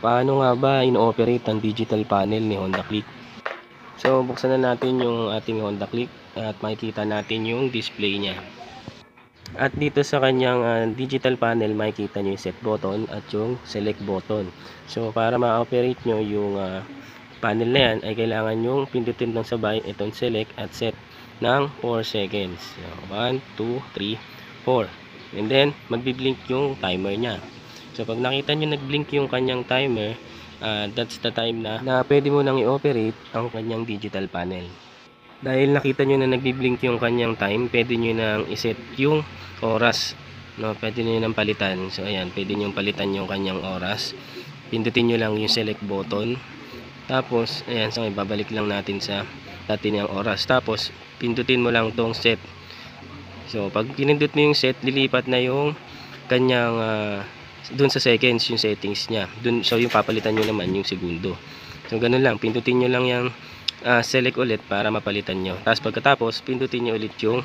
paano nga ba ino-operate ang digital panel ni Honda Click? So, buksan na natin yung ating Honda Click at makikita natin yung display niya. At dito sa kanyang ah, digital panel, makikita nyo yung set button at yung select button. So, para ma-operate nyo yung ah, panel na yan, ay kailangan yung pindutin lang sabay itong select at set ng 4 seconds. So, 1, 2, 3, 4. And then, magbi-blink yung timer niya. So, pag nakita nyo nag-blink yung kanyang timer, ah, that's the time na, na pwede mo nang i-operate ang kanyang digital panel. Dahil nakita nyo na nagbi-blink yung kanyang time, pwede nyo nang iset yung oras. No, pwede nyo nang palitan. So, ayan, pwede nyo palitan yung kanyang oras. Pindutin nyo lang yung select button. Tapos, ayan, so ibabalik lang natin sa dati niyang oras. Tapos, pindutin mo lang tong set. So, pag pinindot mo yung set, lilipat na yung kanyang ah, dun sa seconds yung settings niya. Dun, so, yung papalitan nyo naman yung segundo. So, ganun lang. Pindutin nyo lang yung ah, select ulit para mapalitan nyo. Tapos, pagkatapos, pindutin nyo ulit yung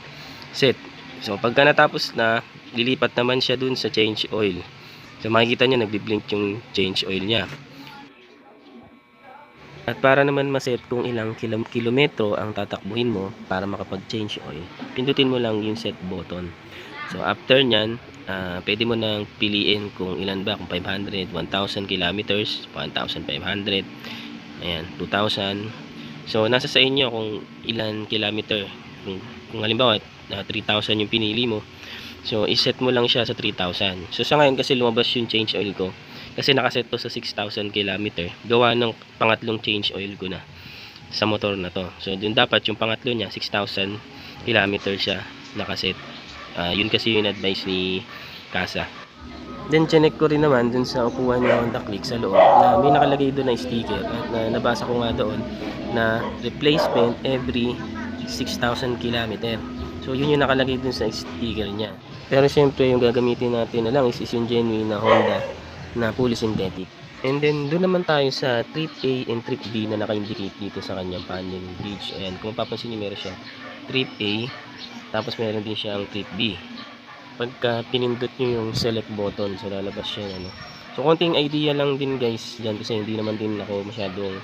set. So, pagka natapos na, lilipat naman siya dun sa change oil. So, makikita nyo, nagbi-blink yung change oil niya. At para naman maset kung ilang kilo- kilometro ang tatakbuhin mo para makapag-change oil, pindutin mo lang yung set button. So after nyan, ah, pwede mo nang piliin kung ilan ba, kung 500, 1,000 kilometers, 1,500, ayan, 2,000. So nasa sa inyo kung ilan kilometer. Kung, kung halimbawa, ah, 3,000 yung pinili mo, so iset mo lang siya sa 3,000. So sa ngayon kasi lumabas yung change oil ko, kasi nakaset to sa 6,000 km. Gawa ng pangatlong change oil ko na sa motor na to. So, dun dapat yung pangatlo niya, 6,000 km siya nakaset. Ah, yun kasi yung advice ni Kasa. Then, chinek ko rin naman dun sa upuan ng Honda Click sa loob na may nakalagay doon na sticker at na, nabasa ko nga doon na replacement every 6,000 km. So, yun yung nakalagay dun sa sticker niya. Pero syempre, yung gagamitin natin na lang is, is yung genuine na Honda na fully synthetic. And then, doon naman tayo sa trip A and trip B na naka-indicate dito sa kanyang panel gauge. Ayan, kung mapapansin nyo, meron siya trip A, tapos meron din siyang trip B. Pagka pinindot nyo yung select button, so lalabas siya, ano. So, konting idea lang din guys, dyan kasi hindi naman din ako masyadong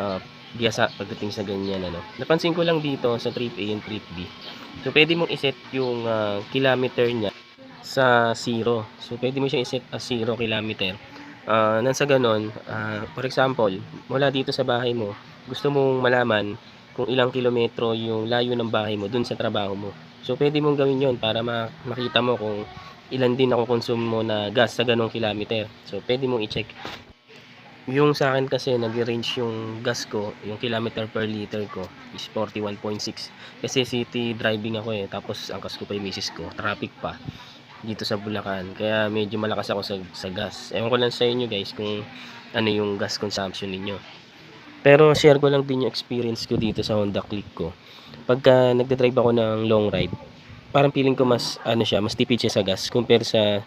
uh, biyasa pagdating sa ganyan, ano. Napansin ko lang dito sa trip A and trip B. So, pwede mong iset yung ah, kilometer niya sa zero. So, pwede mo siyang iset as zero kilometer. Ah, nang sa ganon, ah, for example, mula dito sa bahay mo, gusto mong malaman kung ilang kilometro yung layo ng bahay mo dun sa trabaho mo. So, pwede mong gawin yon para ma- makita mo kung ilan din ako consume mo na gas sa ganong kilometer. So, pwede mong i-check. Yung sa akin kasi, nag-range yung gas ko, yung kilometer per liter ko is 41.6. Kasi city driving ako eh, tapos angkas ko pa yung misis ko, traffic pa dito sa Bulacan. Kaya medyo malakas ako sa, sa gas. Ewan ko lang sa inyo guys kung ano yung gas consumption ninyo. Pero share ko lang din yung experience ko dito sa Honda Click ko. Pagka nagde-drive ako ng long ride, parang feeling ko mas ano siya, mas tipid siya sa gas compare sa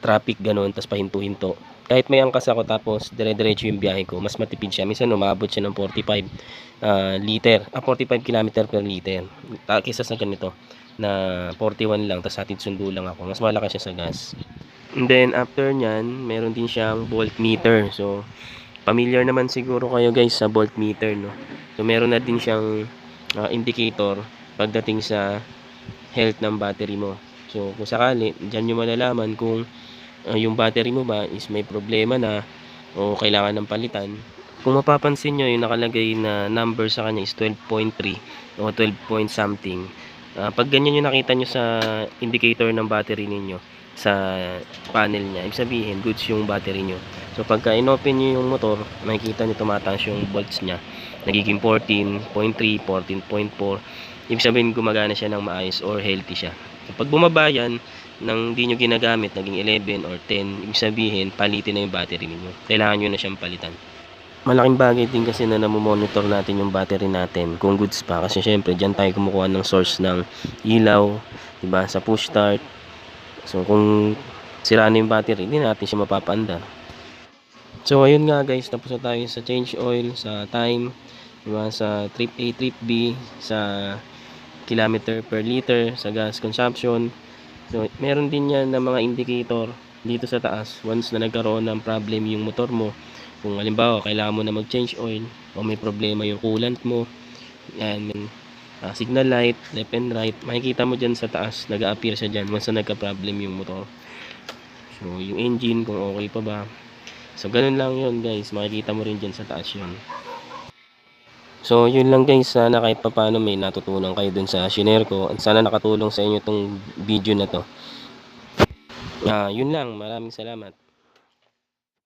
traffic ganun, tas pahinto-hinto. Kahit may angkas ako tapos dire-diretso yung biyahe ko, mas matipid siya. Minsan umabot siya ng 45 ah, liter, ah, 45 km per liter. Kisa sa ganito na 41 lang tapos hatid sundo lang ako mas malakas siya sa gas and then after nyan meron din siyang voltmeter so familiar naman siguro kayo guys sa voltmeter no? So meron na din siyang ah, indicator pagdating sa health ng battery mo. So kung sakali dyan nyo malalaman kung ah, yung battery mo ba is may problema na o kailangan ng palitan. Kung mapapansin nyo yung nakalagay na number sa kanya is 12.3 o 12 point something. Ah, pag ganyan yung nakita nyo sa indicator ng battery ninyo sa panel niya, ibig sabihin goods yung battery nyo. So pagka inopen nyo yung motor, makikita nyo tumataas yung volts niya. Nagiging 14.3, 14.4. Ibig sabihin gumagana siya ng maayos or healthy siya. So, pag bumaba yan, nang di nyo ginagamit, naging 11 or 10, ibig sabihin palitin na yung battery ninyo. Kailangan nyo na siyang palitan malaking bagay din kasi na namomonitor natin yung battery natin kung goods pa kasi syempre dyan tayo kumukuha ng source ng ilaw diba sa push start so kung sira na yung battery hindi natin siya mapapanda so ayun nga guys tapos na tayo sa change oil sa time diba sa trip A trip B sa kilometer per liter sa gas consumption. So meron din yan na mga indicator dito sa taas once na nagkaroon ng problem yung motor mo. Kung halimbawa kailangan mo na mag-change oil o may problema yung coolant mo yan may, ah, signal light left and right makikita mo dyan sa taas nag-a-appear siya dyan once na nagka-problem yung motor. So yung engine kung okay pa ba so ganun lang yun guys makikita mo rin dyan sa taas yun So, yun lang guys. Sana kahit papano may natutunan kayo dun sa shinare ko. At sana nakatulong sa inyo tong video na to. Ah, yun lang. Maraming salamat.